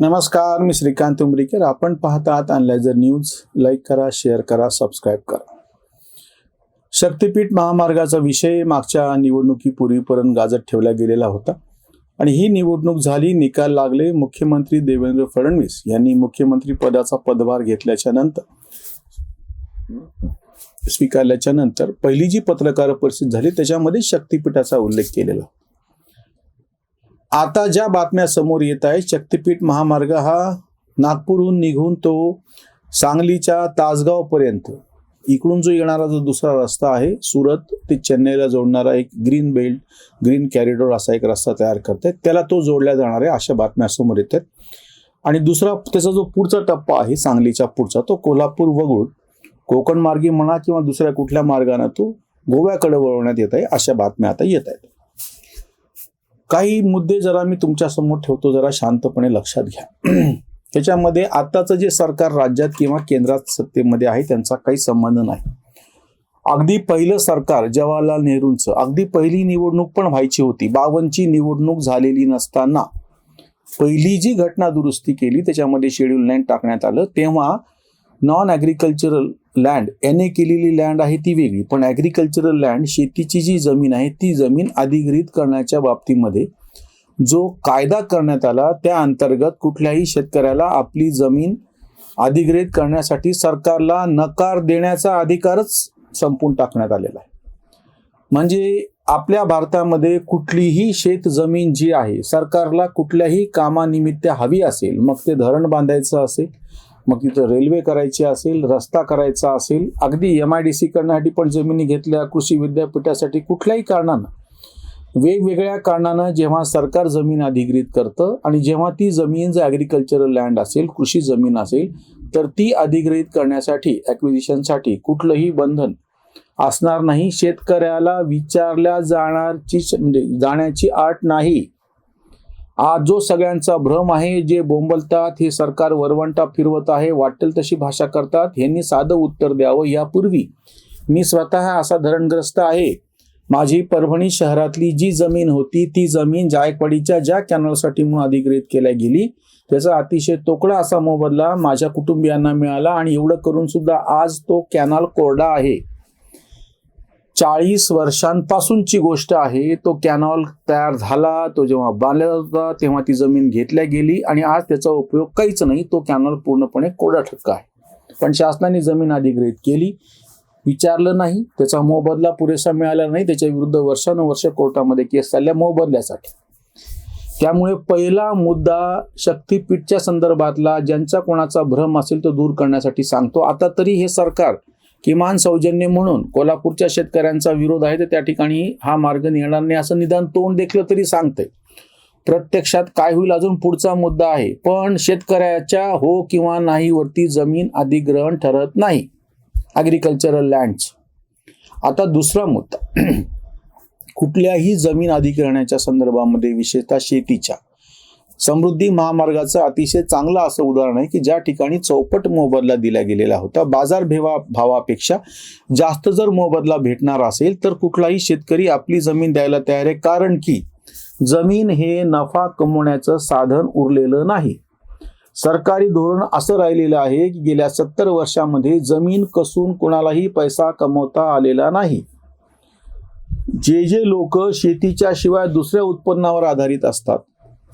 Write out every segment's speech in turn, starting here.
नमस्कार मी श्रीकांत उमरीकर. आपण पाहतात आहात अनलायझर न्यूज लाईक करा शेअर करा सबस्क्राईब करा. शक्तीपीठ महामार्गाचा विषय मागच्या निवडणुकीपूर्वीपर्यंत गाजत ठेवला गेलेला होता. आणि ही निवडणूक झाली निकाल लागले. मुख्यमंत्री देवेंद्र फडणवीस यांनी मुख्यमंत्री पदाचा पदभार घेतल्याच्या नंतर स्वीकारल्याच्या नंतर पहिली जी पत्रकार परिषद झाली त्याच्यामध्ये शक्तीपीठाचा उल्लेख केलेला आता ज्या बातम्या समोर येत आहेत शक्तिपीठ महामार्ग हा नागपूरहून निघून तो सांगलीच्या तासगावपर्यंत. इकडून जो येणारा जो दुसरा रस्ता आहे सुरत ते चेन्नईला जोडणारा एक ग्रीन बेल्ट ग्रीन कॅरिडॉर असा एक रस्ता तयार करत आहेत त्याला तो जोडल्या जाणार आहे अशा बातम्या समोर येत आहेत. आणि दुसरा त्याचा जो पुढचा टप्पा आहे सांगलीच्या पुढचा तो कोल्हापूर वगळून कोकण मार्गी म्हणा किंवा दुसऱ्या कुठल्या मार्गाने तो गोव्याकडे वळवण्यात येत आहे अशा बातम्या आता येत आहेत. काही मुद्दे जरा मी तुमच्यासमोर ठेवतो जरा शांतपणे लक्षात घ्या. त्याच्यामध्ये आताचं जे सरकार राज्यात किंवा केंद्रात सत्तेमध्ये आहे त्यांचा काही संबंध नाही. अगदी पहिलं सरकार जवाहरलाल नेहरूंचं अगदी पहिली निवडणूक पण व्हायची होती. बावनची निवडणूक झालेली नसताना पहिली जी घटना दुरुस्ती केली त्याच्यामध्ये शेड्यूल लाईन टाकण्यात आलं तेव्हा नॉन ॲग्रिकल्चरल लँड याने केलेली लँड आहे ती वेगळी पण ॲग्रिकल्चरल लँड शेतीची जी जमीन आहे ती जमीन अधिग्रहित करण्याच्या बाबतीमध्ये जो कायदा करण्यात आला त्या अंतर्गत कुठल्याही शेतकऱ्याला आपली जमीन अधिग्रहित करण्यासाठी सरकारला नकार देण्याचा अधिकारच संपून टाकण्यात आलेला आहे. म्हणजे आपल्या भारतामध्ये कुठलीही शेत जमीन जी आहे सरकारला कुठल्याही कामानिमित्त हवी असेल मग ते धरण बांधायचं असेल मग तिथं रेल्वे करायची असेल रस्ता करायचा असेल अगदी एम आय डी सी करण्यासाठी पण जमिनी घेतल्या कृषी विद्यापीठासाठी कुठल्याही कारणानं वेगवेगळ्या कारणानं जेव्हा सरकार जमीन अधिग्रहित करतं आणि जेव्हा ती जमीन जर ॲग्रिकल्चरल लँड असेल कृषी जमीन असेल तर ती अधिग्रहित करण्यासाठी ॲक्विजिशनसाठी कुठलंही बंधन असणार नाही. शेतकऱ्याला विचारल्या जाणारची म्हणजे जाण्याची आट नाही. आज जो सगळ्यांचा भ्रम आहे जे बोंबलतात हे सरकार वरवंटा फिरवत आहे वाटेल तशी भाषा करतात यांनी साधं उत्तर द्यावं यापूर्वी मी स्वतः असा धरणग्रस्त आहे. माझी परभणी शहरातली जी जमीन होती ती जमीन जायकवाडीच्या ज्या कॅनलसाठी म्हणून अधिग्रहित केल्या गेली त्याचा अतिशय तोकडा असा मोबदला माझ्या कुटुंबियांना मिळाला आणि एवढं करून सुद्धा आज तो कॅनल कोरडा आहे. चाळीस वर्षांपासूनची गोष्ट आहे. तो कॅनॉल तयार झाला तो जेव्हा बांधला होता तेव्हा ती जमीन घेतल्या गेली आणि आज त्याचा उपयोग काहीच नाही. तो कॅनॉल पूर्णपणे कोरडा ठक्का आहे. पण शासनाने जमीन अधिग्रहित केली. विचारलं नाही. त्याचा मोबदला पुरेसा मिळाला नाही. त्याच्या विरुद्ध वर्षानुवर्ष कोर्टामध्ये केस चालल्या मोबदल्यासाठी. त्यामुळे पहिला मुद्दा शक्तीपीठच्या संदर्भातला ज्यांचा कोणाचा भ्रम असेल तो दूर करण्यासाठी सांगतो. आता तरी हे सरकार किमान सौजन्य म्हणून कोल्हापूरच्या शेतकऱ्यांचा विरोध आहे तर त्या ठिकाणी हा मार्ग नेणार नाही असं निदान तोंड देखलं तरी सांगते प्रत्यक्षात काय होईल अजून पुढचा मुद्दा आहे. पण शेतकऱ्याच्या हो किंवा नाही वरती जमीन अधिग्रहण ठरत नाही. ॲग्रिकल्चरल लँड्स आता दुसरा मुद्दा. कुठल्याही जमीन अधिग्रहणाच्या संदर्भामध्ये विशेषतः शेतीच्या. समृद्धी महामार्गाचं अतिशय चांगलं असं उदाहरण आहे की ज्या ठिकाणी चौपट मोबदला दिला गेलेला होता बाजार भेवा भावापेक्षा जास्त जर मोबदला भेटणार असेल तर कुठलाही शेतकरी आपली जमीन द्यायला तयार आहे. कारण की जमीन हे नफा कमवण्याचं साधन उरलेलं नाही. सरकारी धोरण असं राहिलेलं आहे की गेल्या सत्तर वर्षामध्ये जमीन कसून कोणालाही पैसा कमवता आलेला नाही. जे जे लोक शेतीच्या शिवाय दुसऱ्या उत्पन्नावर आधारित असतात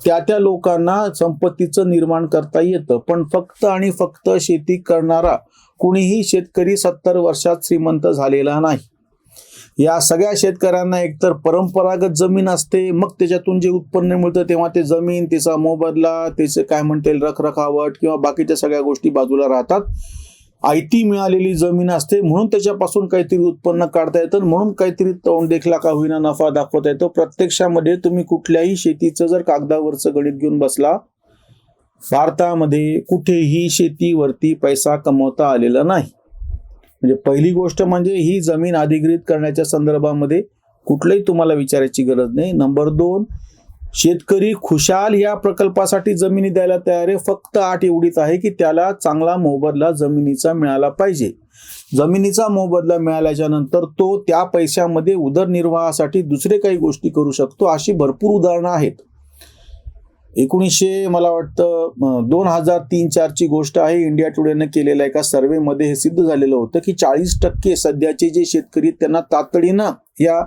त्या त्या लोकांना संपत्तीचं निर्माण करता येतं. पण फक्त आणि फक्त शेती करणारा कुणीही शेतकरी सत्तर वर्षात श्रीमंत झालेला नाही. या सगळ्या शेतकऱ्यांना एकतर परंपरागत जमीन असते मग त्याच्यातून जे उत्पन्न मिळतं तेव्हा ते जमीन तिचा मोबदला त्याचे काय म्हणता येईल रखरखावट किंवा बाकीच्या सगळ्या गोष्टी बाजूला राहतात. आयती मिळालेली जमीन असते म्हणून त्याच्यापासून काहीतरी उत्पन्न काढता येतं म्हणून काहीतरी तोंड देखला का होईना नफा दाखवता येतो. प्रत्यक्षामध्ये तुम्ही कुठल्याही शेतीचं जर कागदावरचं गणित घेऊन बसला भारतामध्ये कुठेही शेतीवरती पैसा कमवता आलेला नाही. म्हणजे पहिली गोष्ट म्हणजे ही जमीन अधिग्रहित करण्याच्या संदर्भामध्ये कुठलंही तुम्हाला विचारायची गरज नाही. नंबर दोन शेतकरी खुशाल या प्रकल्पासाठी जमिनी द्यायला तयार आहे. फक्त आठ एवढीच आहे की त्याला चांगला मोबदला जमिनीचा मिळाला पाहिजे. जमिनीचा मोबदला मिळाल्याच्या नंतर तो त्या पैशामध्ये उदरनिर्वाहासाठी दुसरे काही गोष्टी करू शकतो अशी भरपूर उदाहरणं आहेत. एकोणीसशे मला वाटतं दोन हजार तीन चारची गोष्ट आहे. इंडिया टुडेनं केलेल्या एका सर्वेमध्ये हे सिद्ध झालेलं होतं की चाळीस टक्के सध्याचे जे शेतकरी आहेत, त्यांना तातडीनं या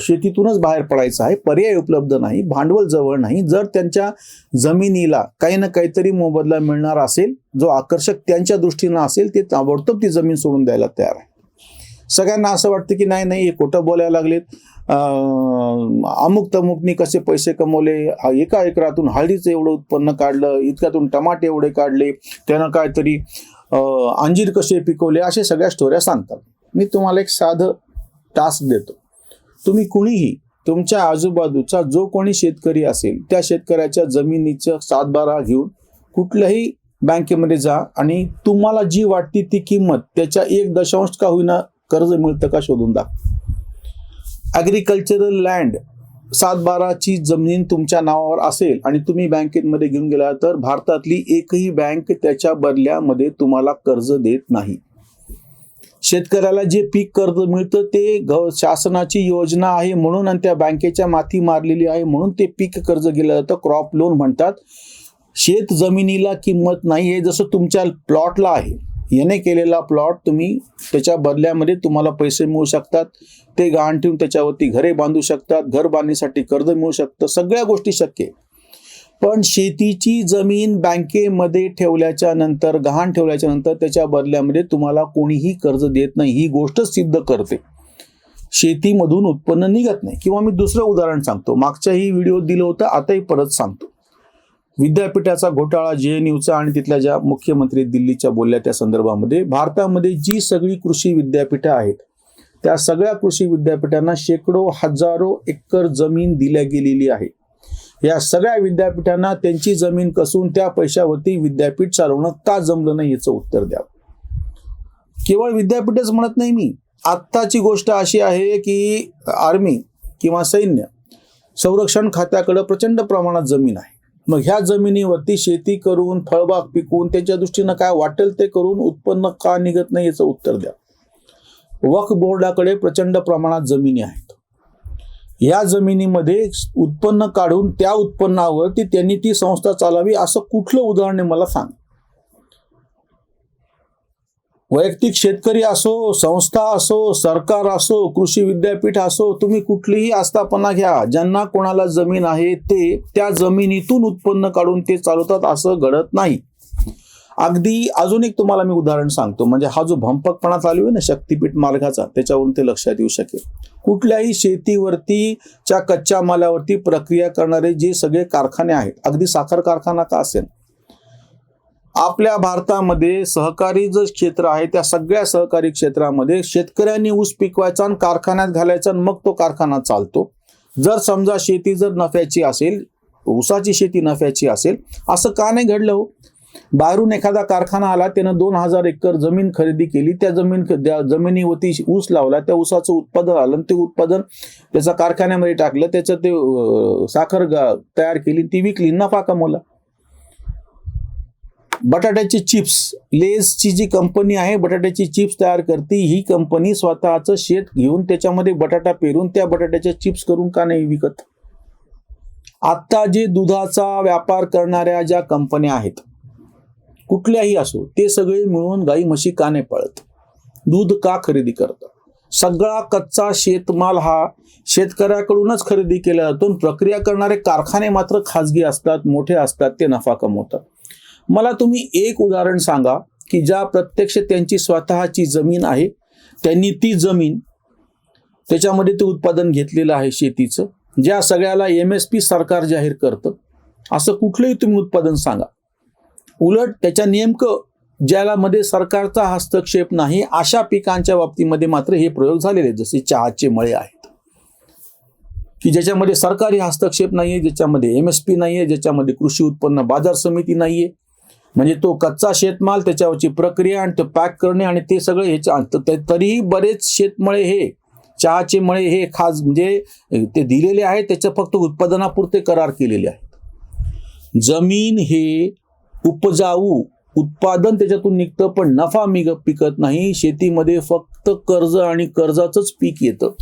शेतीतूनच बाहेर पडायचं आहे. पर्याय उपलब्ध नाही भांडवल जवळ नाही. जर त्यांच्या जमिनीला काही ना काहीतरी मोबदला मिळणार असेल जो आकर्षक त्यांच्या दृष्टीनं असेल ते ताबडतोब ती जमीन सोडून द्यायला तयार आहे. सगळ्यांना असं वाटतं की नाही नाही हे खोटं बोलायला लागलेत. अमुक तमुकनी कसे पैसे कमवले? एका एकरातून हळदीचं एवढं उत्पन्न काढलं इतक्यातून टमाटे एवढे काढले त्यानं काहीतरी अंजीर कसे पिकवले? अशा सगळ्या स्टोऱ्या सांगतात. मी तुम्हाला एक साधं टास्क देतो. तुम्ही कुणीही तुमच्या आजूबाजूचा जो कोणी शेतकरी असेल त्या शेतकऱ्याच्या जमिनीचं सातबारा घेऊन कुठल्याही बँकेमध्ये जा आणि तुम्हाला जी वाटती ती किंमत त्याच्या एक दशांश का होईना कर्ज मिळतं का शोधून दाखवा. ॲग्रिकल्चरल लँड सातबाराची जमीन तुमच्या नावावर असेल आणि तुम्ही बँकेमध्ये घेऊन गेला तर भारतातली एकही बँक त्याच्या बदल्यामध्ये तुम्हाला कर्ज देत नाही. शेतकऱ्याला जे पीक कर्ज मिळतं ते ग शासनाची योजना आहे म्हणून आणि त्या बँकेच्या माथी मारलेली आहे म्हणून ते पीक कर्ज गेलं जातं. क्रॉप लोन म्हणतात. शेत जमिनीला किंमत नाही आहे जसं तुमच्या प्लॉटला आहे. याने केलेला प्लॉट तुम्ही त्याच्या बदल्यामध्ये तुम्हाला पैसे मिळू शकतात. ते गहाण ठेवून त्याच्यावरती घरे बांधू शकतात. घर बांधणीसाठी कर्ज मिळू शकतं. सगळ्या गोष्टी शक्य आहे. पण शेतीची जमीन बँकेमध्ये ठेवल्याच्या नंतर गहाण ठेवल्याच्या नंतर त्याच्या बदल्यामध्ये तुम्हाला कोणीही कर्ज देत नाही. ही गोष्ट सिद्ध करते. शेतीमधून उत्पन्न निघत नाही. किंवा मी दुसरं उदाहरण सांगतो. मागच्याही व्हिडिओ दिलं होतं आताही परत सांगतो. विद्यापीठाचा घोटाळा जे एन यूचा आणि तिथल्या ज्या मुख्यमंत्री दिल्लीच्या बोलल्या त्या संदर्भामध्ये भारतामध्ये जी सगळी कृषी विद्यापीठं आहेत त्या सगळ्या कृषी विद्यापीठांना शेकडो हजारो एकर जमीन दिल्या गेलेली आहे. या सगळ्या विद्यापीठांना त्यांची जमीन कसून त्या पैशावरती विद्यापीठ चालवणं का जमलं नाही याचं उत्तर द्या. केवळ विद्यापीठच म्हणत नाही मी. आत्ताची गोष्ट अशी आहे की आर्मी किंवा सैन्य संरक्षण खात्याकडे प्रचंड प्रमाणात जमीन आहे. मग ह्या जमिनीवरती शेती करून फळबाग पिकवून त्यांच्या दृष्टीनं काय वाटेल ते करून उत्पन्न का निघत नाही याचं उत्तर द्या. वक्फ बोर्डाकडे प्रचंड प्रमाणात जमिनी आहेत. या जमिनीमध्ये उत्पन्न काढून त्या उत्पन्नावरती त्यांनी ती संस्था चालावी असं कुठलं उदाहरण आहे मला सांग. वैयक्तिक शेतकरी असो संस्था असो सरकार असो कृषी विद्यापीठ असो तुम्ही कुठलीही आस्थापना घ्या. ज्यांना कोणाला जमीन आहे ते त्या जमिनीतून उत्पन्न काढून ते चालवतात असं घडत नाही. अगदी अजून एक तुम्हाला मी उदाहरण सांगतो. म्हणजे हा जो भंपकपणा चालू आहे ना शक्तीपीठ मार्गाचा त्याच्यावरून ते लक्षात येऊ शकेल. कुठल्याही शेतीवरती च्या कच्च्या मालावरती प्रक्रिया करणारे जे सगळे कारखाने आहेत अगदी साखर कारखाना का असेल? आपल्या भारतामध्ये सहकारी जे क्षेत्र आहे त्या सगळ्या सहकारी क्षेत्रामध्ये शेतकऱ्यांनी ऊस पिकवायचा आणि कारखान्यात घालायचा आणि मग तो कारखाना चालतो. जर समजा शेती जर नफ्याची असेल ऊसाची शेती नफ्याची असेल असं का नाही घडलं हो? बाहेरून एखादा कारखाना आला त्यानं दोन हजार एकर जमीन खरेदी केली त्या जमीन त्या जमिनीवरती ऊस लावला त्या ऊसाचं उत्पादन आलं ते उत्पादन त्याचा कारखान्यामध्ये टाकलं त्याचं ते साखर तयार केली ती विकली नफा कमवला. बटाट्याचे चिप्स लेसची जी कंपनी आहे बटाट्याची चिप्स तयार करते ही कंपनी स्वतःचं शेत घेऊन त्याच्यामध्ये बटाटा पेरून त्या बटाट्याच्या चिप्स करून का नाही विकत? आत्ता जे दुधाचा व्यापार करणाऱ्या ज्या कंपन्या आहेत कुठल्याही असो ते सगळे मिळून गाई म्हशी का नाही पळत. दूध का खरेदी करतात सगळा कच्चा शेतमाल हा शेतकऱ्याकडूनच खरेदी केला जातो प्रक्रिया करणारे कारखाने मात्र खाजगी असतात मोठे असतात ते नफा कमवतात. मला तुम्ही एक उदाहरण सांगा की ज्या प्रत्यक्ष त्यांची स्वतःची जमीन आहे त्यांनी ती जमीन त्याच्यामध्ये ते उत्पादन घेतलेलं आहे शेतीचं ज्या सगळ्याला एम एस पी सरकार जाहीर करतं असं कुठलंही तुम्ही उत्पादन सांगा. उलट त्याच्या नेमकं ज्याला मध्ये सरकारचा हस्तक्षेप नाही अशा पिकांच्या बाबतीमध्ये मात्र हे प्रयोग झालेले आहेत, जसे चहाचे मळे आहेत. की ज्याच्यामध्ये सरकारी हस्तक्षेप नाही आहे ज्याच्यामध्ये एम एस पी नाही आहे ज्याच्यामध्ये कृषी उत्पन्न बाजार समिती नाही आहे म्हणजे तो कच्चा शेतमाल त्याच्यावरची प्रक्रिया आणि ते पॅक करणे आणि ते सगळं ह्याच्या तरीही बरेच शेतमळे हे चहाचे मळे हे खास म्हणजे ते दिलेले आहेत त्याच्या फक्त उत्पादनापुरते करार केलेले आहेत. जमीन हे उपजाऊ उत्पादन त्याच्यातून निघतं पण नफा मिग पिकत नाही. शेतीमध्ये फक्त कर्ज आणि कर्जाचंच पीक येतं.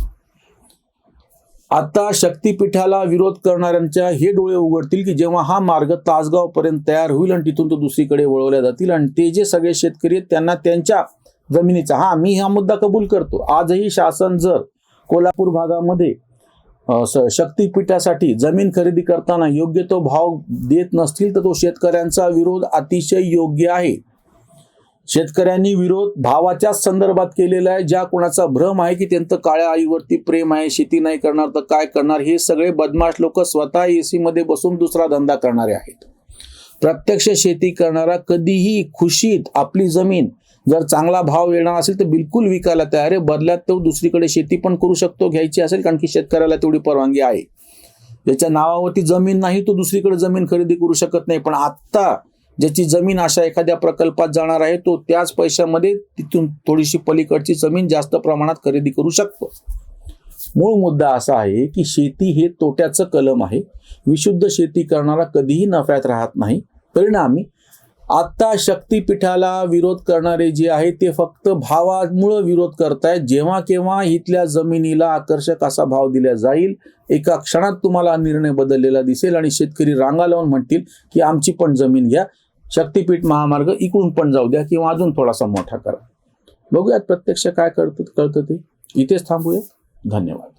आता शक्तीपीठाला विरोध करणाऱ्यांच्या हे डोळे उघडतील की जेव्हा हा मार्ग तासगाव पर्यंत तयार होईल आणि तिथून तो दुसरीकडे वळवल्या जातील आणि ते जे सगळे शेतकरी आहेत त्यांना त्यांच्या जमिनीचा हा मी हा मुद्दा कबूल करतो. आजही शासन जर कोल्हापूर भागामध्ये शक्तीपीठासाठी जमीन खरेदी करताना योग्य तो भाव देत नसतील तर तो शेतकऱ्यांचा विरोध अतिशय योग्य आहे. शेतकऱ्यांनी विरोध भावाच्याच संदर्भात केलेला आहे ज्या कोणाचा भ्रम आहे की त्यांचं काळ्या आईवरती प्रेम आहे शेती नाही करणार तर काय करणार हे सगळे बदमाश लोक स्वतः एसी मध्ये बसून दुसरा धंदा करणारे आहेत. प्रत्यक्ष शेती करणारा कधीही खुशीत आपली जमीन जर चांगला भाव येणार असेल तर बिलकुल विकायला तयार आहे. बदल्यात तो दुसरीकडे शेती पण करू शकतो घ्यायची असेल कारण की शेतकऱ्याला तेवढी परवानगी आहे. ज्याच्या नावावरती जमीन नाही तो दुसरीकडे जमीन खरेदी करू शकत नाही. पण आत्ता ज्याची जमीन अशा एखाद्या प्रकल्पात जाणार आहे तो त्याच पैशामध्ये तिथून थोडीशी पलीकडची जमीन जास्त प्रमाणात खरेदी करू शकतो. मूळ मुद्दा असा आहे की शेती हे तोट्याचं कलम आहे. विशुद्ध शेती करणारा कधीही नफ्यात राहत नाही. परिणामी आत्ता शक्तीपीठाला विरोध करणारे जे आहे ते फक्त भावामुळं विरोध करतायत. जेव्हा केव्हा इथल्या जमिनीला आकर्षक असा भाव दिला जाईल एका क्षणात तुम्हाला निर्णय बदललेला दिसेल आणि शेतकरी रांगा लावून म्हणतील की आमची पण जमीन घ्या. शक्तीपीठ महामार्ग इकडून पण जाऊ द्या किंवा अजून थोडासा मोठा करा. बघूयात प्रत्यक्ष काय करतं कळतं ते. इथेच थांबूया धन्यवाद.